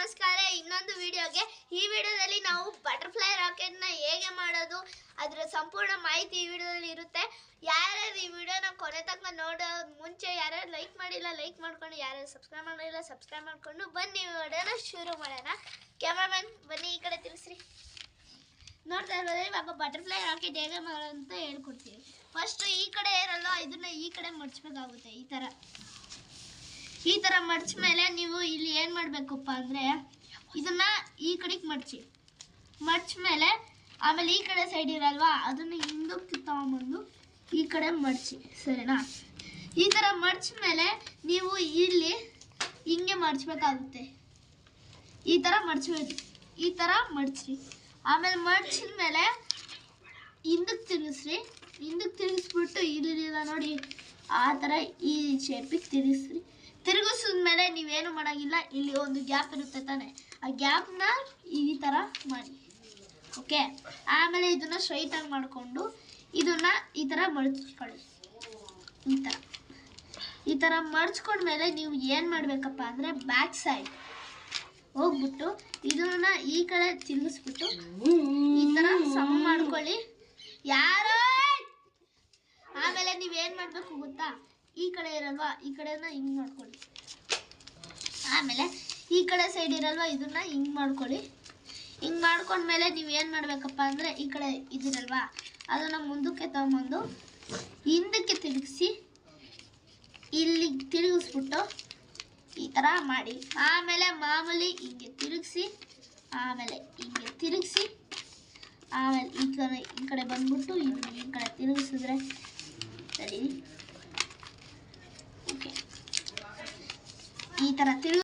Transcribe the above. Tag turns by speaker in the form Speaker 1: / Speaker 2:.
Speaker 1: ನಮಸ್ಕಾರ, ಇನ್ನೊಂದು ವಿಡಿಯೋಗೆ. ಈ ವಿಡಿಯೋದಲ್ಲಿ ನಾವು ಬಟರ್ಫ್ಲೈ ರಾಕೆಟ್ನ ಹೇಗೆ ಮಾಡೋದು, ಅದರ ಸಂಪೂರ್ಣ ಮಾಹಿತಿ ಈ ವಿಡಿಯೋದಲ್ಲಿ ಇರುತ್ತೆ. ಯಾರ್ಯಾರು ಈ ವಿಡಿಯೋನ ಕೊನೆ ತನಕ ನೋಡೋ ಮುಂಚೆ ಯಾರ್ಯಾರು ಲೈಕ್ ಮಾಡಿಲ್ಲ ಲೈಕ್ ಮಾಡ್ಕೊಂಡು, ಯಾರ್ಯಾರು ಸಬ್ಸ್ಕ್ರೈಬ್ ಮಾಡಿಲ್ಲ ಸಬ್ಸ್ಕ್ರೈಬ್ ಮಾಡಿಕೊಂಡು ಬನ್ನಿ ವಿಡಿಯೋನ ಶುರು ಮಾಡೋಣ. ಕ್ಯಾಮ್ರಾಮನ್ ಬನ್ನಿ ಈ ಕಡೆ ತಿಳಿಸ್ರಿ ನೋಡ್ತಾ ಇರೋದ್ರೆ ಪಾಪ ಬಟರ್ಫ್ಲೈ ರಾಕೆಟ್ ಹೇಗೆ ಮಾಡೋ ಅಂತ ಹೇಳ್ಕೊಡ್ತೀವಿ. ಫಸ್ಟ್ ಈ ಕಡೆ ಇರಲ್ಲ ಇದನ್ನ ಈ ಕಡೆ ಮಡ್ಚ್ಬೇಕಾಗುತ್ತೆ ಈ ಥರ ಈ ಥರ ಮಡ್ಚ ಮೇಲೆ ನೀವು ಇಲ್ಲಿ ಏನು ಮಾಡಬೇಕಪ್ಪ ಅಂದರೆ ಇದನ್ನ ಈ ಕಡೆಗೆ ಮಡ್ಚಿ. ಮಡ್ಚ ಮೇಲೆ ಆಮೇಲೆ ಈ ಕಡೆ ಸೈಡ್ ಇರಲ್ವಾ? ಅದನ್ನು ಹಿಂದಕ್ಕೆ ತಗೊಂಬಂದು ಈ ಕಡೆ ಮಡ್ಚಿ, ಸರಿನಾ? ಈ ಥರ ಮಡ್ಚ ಮೇಲೆ ನೀವು ಇಲ್ಲಿ ಹಿಂಗೆ ಮಡ್ಚ್ಬೇಕಾಗುತ್ತೆ. ಈ ಥರ ಮಡ್ಚ ಈ ಥರ ಮಡ್ಚ್ರಿ. ಆಮೇಲೆ ಮಡ್ಚಿದ ಮೇಲೆ ಹಿಂದಕ್ಕೆ ತಿರುಗಿಸ್ರಿ. ಹಿಂದಕ್ಕೆ ತಿರುಗಿಸ್ಬಿಟ್ಟು ಇಲ್ಲಿ ನೋಡಿ, ಆ ಥರ ಈ ಶೇಪಿಗೆ ತಿರುಗಿಸ್ರಿ. ತಿರುಗಿಸಿದ್ಮೇಲೆ ನೀವೇನು ಮಾಡೋಂಗಿಲ್ಲ, ಇಲ್ಲಿ ಒಂದು ಗ್ಯಾಪ್ ಇರುತ್ತೆ ತಾನೆ. ಆ ಗ್ಯಾಪ್ನ ಈ ಥರ ಮಾಡಿ. ಓಕೆ? ಆಮೇಲೆ ಇದನ್ನ ಸ್ಟ್ರೈಟಾಗಿ ಮಾಡಿಕೊಂಡು ಇದನ್ನ ಈ ಥರ ಮಡಚ್ಕೊಳ್ಳಿ ಈ ಥರ ಈ ಥರ ಮಡಚ್ಕೊಂಡ್ಮೇಲೆ ನೀವು ಏನು ಮಾಡಬೇಕಪ್ಪ ಅಂದರೆ ಬ್ಯಾಕ್ ಸೈಡ್ ಹೋಗ್ಬಿಟ್ಟು ಇದನ್ನ ಈ ಕಡೆ ತಿರುಗಿಸ್ಬಿಟ್ಟು ಈ ಥರ ಸಮ ಮಾಡ್ಕೊಳ್ಳಿ. ಯಾರೋ! ಆಮೇಲೆ ನೀವೇನು ಮಾಡಬೇಕು ಗೊತ್ತಾ? ಈ ಕಡೆ ಇರಲ್ವಾ? ಈ ಕಡೆನ ಹಿಂಗೆ ಮಾಡ್ಕೊಳ್ಳಿ. ಆಮೇಲೆ ಈ ಕಡೆ ಸೈಡ್ ಇರಲ್ವಾ? ಇದನ್ನ ಹಿಂಗೆ ಮಾಡ್ಕೊಳ್ಳಿ. ಹಿಂಗೆ ಮಾಡ್ಕೊಂಡ್ಮೇಲೆ ನೀವು ಏನು ಮಾಡಬೇಕಪ್ಪ ಅಂದರೆ ಈ ಕಡೆ ಇದಿರಲ್ವಾ? ಅದನ್ನು ಮುಂದಕ್ಕೆ ತಗೊಂಬಂದು ಹಿಂದಕ್ಕೆ ತಿರುಗಿಸಿ ಇಲ್ಲಿ ತಿರುಗಿಸ್ಬಿಟ್ಟು ಈ ಥರ ಮಾಡಿ. ಆಮೇಲೆ ಮಾಮೂಲಿ ಹಿಂಗೆ ತಿರುಗಿಸಿ, ಆಮೇಲೆ ಹಿಂಗೆ ತಿರುಗಿಸಿ, ಆಮೇಲೆ ಈ ಕಡೆ ಈ ಕಡೆ ಬಂದ್ಬಿಟ್ಟು ಈ ಕಡೆ ತಿರುಗಿಸಿದ್ರೆ ಸರಿ. ಓಕೆ ಈ ಥರ ತಿರುಗಿ